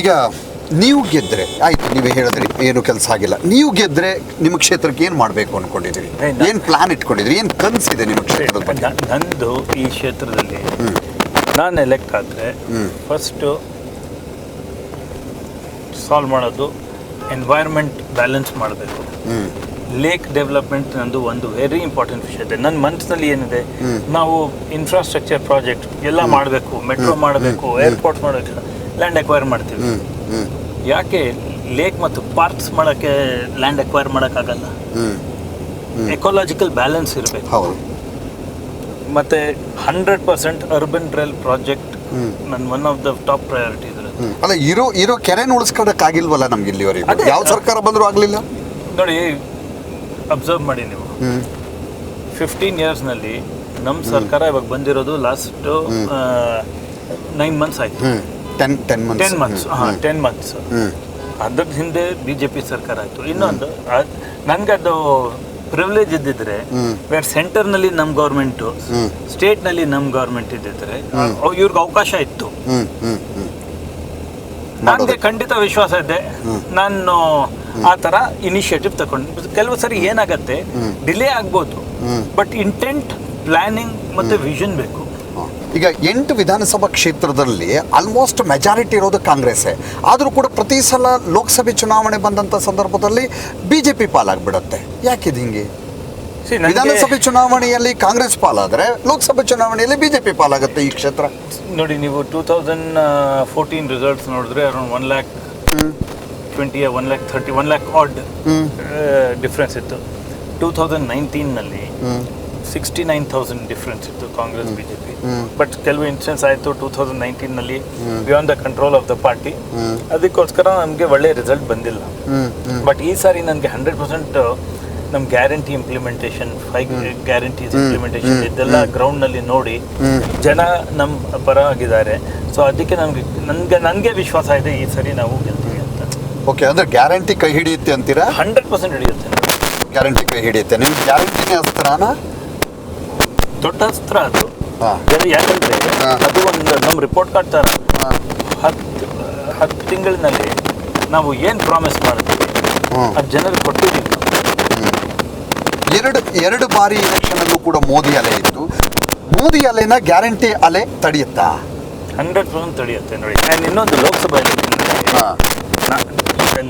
ಈಗ ನೀವು ಗೆದ್ರೆ ಆಯ್ತು ನೀವೇ ಹೇಳಿದ್ರಿ ಏನು ಕೆಲಸ ಆಗಿಲ್ಲ. ನೀವು ಗೆದ್ರೆ ನಿಮ್ಮ ಕ್ಷೇತ್ರಕ್ಕೆ ಏನು ಮಾಡಬೇಕು ಅಂದ್ಕೊಂಡಿದ್ದೀರಿ ಏನು ಪ್ಲಾನ್ ಇಟ್ಕೊಂಡಿದ್ರಿ ಏನು ಕನಸಿದೆ ನಿಮ್ಮ ಕ್ಷೇತ್ರದ ಬಗ್ಗೆ? ನಂದು ಈ ಕ್ಷೇತ್ರದಲ್ಲಿ ನಾನು ಎಲೆಕ್ಟ್ ಆದರೆ. ಫಸ್ಟು ಸಾಲ್ವ್ ಮಾಡೋದು ಎನ್ವೈರ್ಮೆಂಟ್ ಬ್ಯಾಲೆನ್ಸ್ ಮಾಡಬೇಕು. ಲೇಕ್ ಡೆವಲಪ್ಮೆಂಟ್ ನಂದು ಒಂದು ವೆರಿ ಇಂಪಾರ್ಟೆಂಟ್ ವಿಷಯ ಇದೆ. ನನ್ನ ಮನಸ್ಸಿನಲ್ಲಿ ಏನಿದೆ ನಾವು ಇನ್ಫ್ರಾಸ್ಟ್ರಕ್ಚರ್ ಪ್ರಾಜೆಕ್ಟ್ ಎಲ್ಲ ಮಾಡಬೇಕು ಮೆಟ್ರೋ ಮಾಡಬೇಕು ಏರ್ಪೋರ್ಟ್ ಮಾಡಬೇಕು ಲ್ಯಾಂಡ್ ಅಕ್ವೈರ್ ಮಾಡ್ತೀವಿ. ಯಾಕೆ ಲೇಕ್ ಮತ್ತು ಪಾರ್ಕ್ಸ್ ಮಾಡೋಕ್ಕೆ ಲ್ಯಾಂಡ್ ಅಕ್ವೈರ್ ಮಾಡೋಕ್ಕಾಗಲ್ಲ? ಎಕೋಲಾಜಿಕಲ್ ಬ್ಯಾಲೆನ್ಸ್ ಇರಬೇಕು. ಹೌದು. ಮತ್ತೆ ಹಂಡ್ರೆಡ್ ಪರ್ಸೆಂಟ್ ಅರ್ಬನ್ ಡ್ರೆಲ್ ಪ್ರಾಜೆಕ್ಟ್. ನನ್ನ one of the top priority. ಅಲ್ಲ ಇರೋ ಇರೋ ಕೆರೆನ ಉಳಿಸ್ಕೊಳಕ್ಕಾಗಿಲ್ವಲ್ಲ ನಮ್ಗೆ ಇಲ್ಲಿವರೆಗೂ. ಯಾವ ಸರ್ಕಾರ ಬಂದರೂ ಆಗಲಿಲ್ಲ? ನೋಡಿ ಅಬ್ಸರ್ವ್ ಮಾಡಿ ನೀವು. ಫಿಫ್ಟೀನ್ ಇಯರ್ಸ್ನಲ್ಲಿ ನಮ್ಮ ಸರ್ಕಾರ ಇವಾಗ ಬಂದಿರೋದು ಲಾಸ್ಟ್ ನೈನ್ ಮಂತ್ಸ್ ಆಯ್ತು. Ten ten months ten months ಹಾಂ ಟೆನ್ ಮಂತ್ಸ್ ಅದ್ರ ಹಿಂದೆ ಬಿ ಜೆ ಪಿ ಸರ್ಕಾರ ಆಯಿತು. ಇನ್ನೊಂದು ನನಗೆ ಅದು ಪ್ರಿವಿಲೇಜ್ ಇದ್ದಿದ್ರೆ ವೆರ್ ಬೇರೆ ಸೆಂಟರ್ನಲ್ಲಿ ನಮ್ಮ ಗೌರ್ಮೆಂಟು ಸ್ಟೇಟ್ ಸ್ಟೇಟ್ನಲ್ಲಿ ನಮ್ಮ ಗೌರ್ಮೆಂಟ್ ಇದ್ದಿದ್ರೆ ಇವ್ರಿಗೆ ಅವಕಾಶ ಇತ್ತು. ನನಗೆ ಖಂಡಿತ ವಿಶ್ವಾಸ ಇದೆ. ನಾನು ಆ ಥರ ಇನಿಷಿಯೇಟಿವ್ ತಗೊಂಡು ಕೆಲವು ಸರಿ ಏನಾಗತ್ತೆ ಡಿಲೇ ಆಗ್ಬೋದು. ಬಟ್ ಇಂಟೆಂಟ್ ಪ್ಲಾನಿಂಗ್ ಮತ್ತೆ ವಿಷನ್ ಬೇಕು. ಈಗ ಎಂಟು ವಿಧಾನಸಭಾ ಕ್ಷೇತ್ರದಲ್ಲಿ ಆಲ್ಮೋಸ್ಟ್ ಮೆಜಾರಿಟಿ ಇರೋದು ಕಾಂಗ್ರೆಸ್ಸೇ. ಆದರೂ ಕೂಡ ಪ್ರತಿ ಸಲ ಲೋಕಸಭೆ ಚುನಾವಣೆ ಬಂದಂಥ ಸಂದರ್ಭದಲ್ಲಿ ಬಿ ಜೆ ಪಿ ಪಾಲಾಗ್ಬಿಡತ್ತೆ. ಯಾಕಿದು ಹಿಂಗೆ? ವಿಧಾನಸಭೆ ಚುನಾವಣೆಯಲ್ಲಿ ಕಾಂಗ್ರೆಸ್ ಪಾಲಾದರೆ ಲೋಕಸಭೆ ಚುನಾವಣೆಯಲ್ಲಿ ಬಿ ಜೆ ಪಿ ಪಾಲಾಗುತ್ತೆ ಈ ಕ್ಷೇತ್ರ. ನೋಡಿ ನೀವು ಟೂ ತೌಸಂಡ್ ಫೋರ್ಟೀನ್ ರಿಸಲ್ಟ್ಸ್ ನೋಡಿದ್ರೆ around one lakh twenty one lakh thirty one lakh odd. Difference ಇತ್ತು. ಟೂ ತೌಸಂಡ್ ನೈನ್ಟೀನ್ನಲ್ಲಿ. ಸಿಕ್ಸ್ಟಿ ನೈನ್ ತೌಸಂಡ್ ಡಿಫ್ರೆನ್ಸ್ ಇತ್ತು Congress B J P hmm. But ಕೆಲವು ಇನ್ಸಿಡೆನ್ಸ್ ಆಯಿತು two thousand ನೈನ್ಟೀನ್ನಲ್ಲಿ beyond the control of the party. ಅದಕ್ಕೋಸ್ಕರ ನಮಗೆ ಒಳ್ಳೆ result ಬಂದಿಲ್ಲ. ಹ್ಮ್ ಹ್ಮ್ but ಈ ಸಾರಿ ನನಗೆ ಹಂಡ್ರೆಡ್ ಪರ್ಸೆಂಟ್ ನಮ್ಮ guarantee implementation five guarantees implementation ಇದೆಲ್ಲ ಗ್ರೌಂಡ್ನಲ್ಲಿ ನೋಡಿ ಹ್ಮ್. ಜನ ನಮ್ಮ ಪರ ಆಗಿದ್ದಾರೆ. ಸೊ ಅದಕ್ಕೆ ನಮಗೆ ನನಗೆ ನನಗೆ ವಿಶ್ವಾಸ ಇದೆ ಈ ಸಾರಿ ನಾವು ಗೆಲ್ತೀವಿ ಅಂತ. ಓಕೆ ಅಂದ್ರೆ ಗ್ಯಾರಂಟಿ ಕೈ ಹಿಡಿಯುತ್ತೆ ಅಂತೀರಾ? ಹಂಡ್ರೆಡ್ ಪರ್ಸೆಂಟ್ ಹಿಡಿಯುತ್ತೆ. ಗ್ಯಾರಂಟಿ ಕೈ ಹಿಡಿಯುತ್ತೆ. ನಿಮ್ಗೆ ಗ್ಯಾರಂಟಿನೇ ಅಸ್ತ್ರನಾ ದೊಡ್ಡ ಅಸ್ತ್ರ ಅದು. ಯಾಕಂದ್ರೆ ಅದು ಒಂದು ನಮ್ಮ ರಿಪೋರ್ಟ್ ಕಾರ್ಡ್ ತರ. ಹತ್ತು ಹತ್ತು ತಿಂಗಳಿನಲ್ಲಿ ನಾವು ಏನು ಪ್ರಾಮಿಸ್ ಮಾಡ್ತೀವಿ. ಅದು ಜನರಿಗೆ ಕೊಟ್ಟಿದ್ದೀವಿ. ಎರಡು ಎರಡು ಬಾರಿ ಎಲೆಕ್ಷನ್ ಅಲ್ಲೂ ಕೂಡ ಮೋದಿ ಅಲೆ ಇತ್ತು. ಮೋದಿ ಅಲೆನ ಗ್ಯಾರಂಟಿ ಅಲೆ ತಡೆಯುತ್ತಾ? ಹಂಡ್ರೆಡ್ ಪರ್ಸೆಂಟ್ ತಡೆಯುತ್ತೆ ನೋಡಿ. ನಾನು ಇನ್ನೊಂದು ಲೋಕಸಭಾ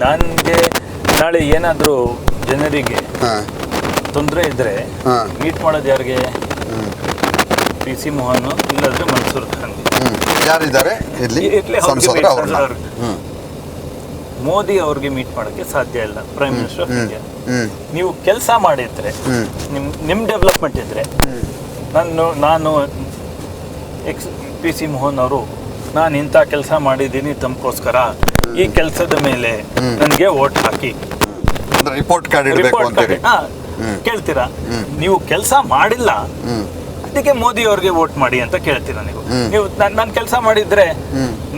ನನಗೆ ನಾಳೆ ಏನಾದರೂ ಜನರಿಗೆ. ತೊಂದರೆ ಇದ್ದರೆ ಮೀಟ್ ಮಾಡೋದು ಯಾರಿಗೆ? ಪಿ ಸಿ ಮೋಹನ್ ಇಲ್ಲದ್ರೆ ಮನ್ಸೂರ್ ಖಾನ್. ಯಾರಿದ್ದಾರೆ? ಇಲ್ಲಿ ಸಂಸದರು ಅವ್ರನ್ನ. ಮೋದಿ ಅವ್ರಿಗೆ ಮೀಟ್ ಮಾಡೋಕ್ಕೆ ಸಾಧ್ಯ ಇಲ್ಲ. ಪ್ರೈಮ್ ಮಿನಿಸ್ಟರ್ ಆಫ್ ಇಂಡಿಯಾ ನೀವು ಕೆಲಸ ಮಾಡಿದ್ರೆ. ನಿಮ್ ನಿಮ್ಮ ಡೆವಲಪ್ಮೆಂಟ್ ಇದ್ರೆ ನಾನು ನಾನು ಎಕ್ಸ್ ಪಿ ಸಿ ಮೋಹನ್ ಅವರು ನಾನು ಇಂಥ ಕೆಲಸ ಮಾಡಿದ್ದೀನಿ ತಮಗೋಸ್ಕರ. ಈ ಕೆಲಸದ ಮೇಲೆ ನನಗೆ ಓಟ್ ಹಾಕಿ. ರಿಪೋರ್ಟ್ ಕಾರ್ಡ್ ಕೇಳ್ತೀರಾ? ನೀವು ಕೆಲಸ ಮಾಡಿಲ್ಲ. ಅದಕ್ಕೆ ಮೋದಿ ಅವ್ರಿಗೆ ವೋಟ್ ಮಾಡಿ ಅಂತ ಕೇಳ್ತೀರಾ ನೀವು ನೀವು ನಾನು ಕೆಲಸ ಮಾಡಿದ್ರೆ.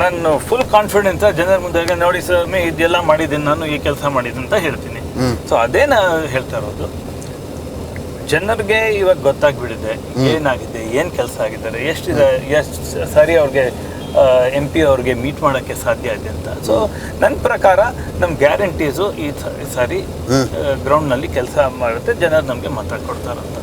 ನಾನು ಫುಲ್ ಕಾನ್ಫಿಡೆನ್ಸ್ ಜನರ ಮುಂದೆ ನೋಡಿ ಸರ್ ಮೇ ಇದೆಲ್ಲ ಮಾಡಿದ್ದೀನಿ ನಾನು ಈ ಕೆಲಸ ಮಾಡಿದ್ದೀನಿ ಅಂತ ಹೇಳ್ತೀನಿ. ಸೊ ಅದೇ ನಾನು ಹೇಳ್ತಾ ಇರೋದು ಜನರಿಗೆ ಇವಾಗ ಗೊತ್ತಾಗ್ಬಿಡಿದೆ ಏನಾಗಿದೆ ಏನು ಕೆಲಸ ಆಗಿದ್ದಾರೆ ಎಷ್ಟಿದೆ ಎಷ್ಟು ಸರಿ ಅವ್ರಿಗೆ ಎಂ ಪಿ ಅವ್ರಿಗೆ ಮೀಟ್ ಮಾಡೋಕ್ಕೆ ಸಾಧ್ಯ ಇದೆ ಅಂತ ಸೊ ನನ್ನ ಪ್ರಕಾರ ನಮ್ಮ ಗ್ಯಾರಂಟೀಸು ಈ ಸಾರಿ. ಗ್ರೌಂಡ್ನಲ್ಲಿ ಕೆಲಸ ಮಾಡುತ್ತೆ ಜನರು ನಮಗೆ ಮಾತಾಡ್ಕೊಡ್ತಾರಂತ